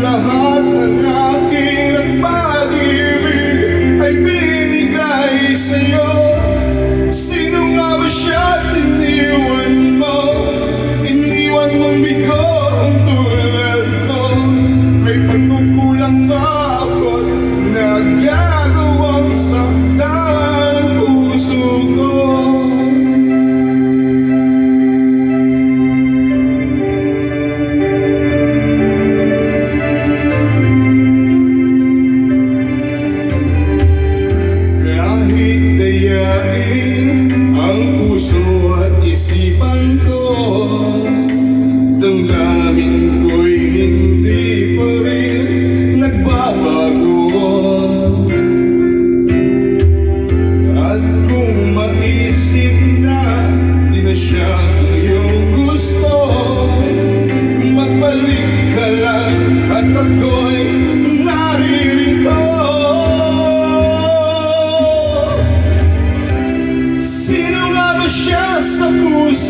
lahat ng akin at pag-ibig ay binigay sa'yo. Sino nga ba siya tiniwan mo? Iniwan mong bigo ang tulad ko. May pagkukulang ba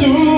to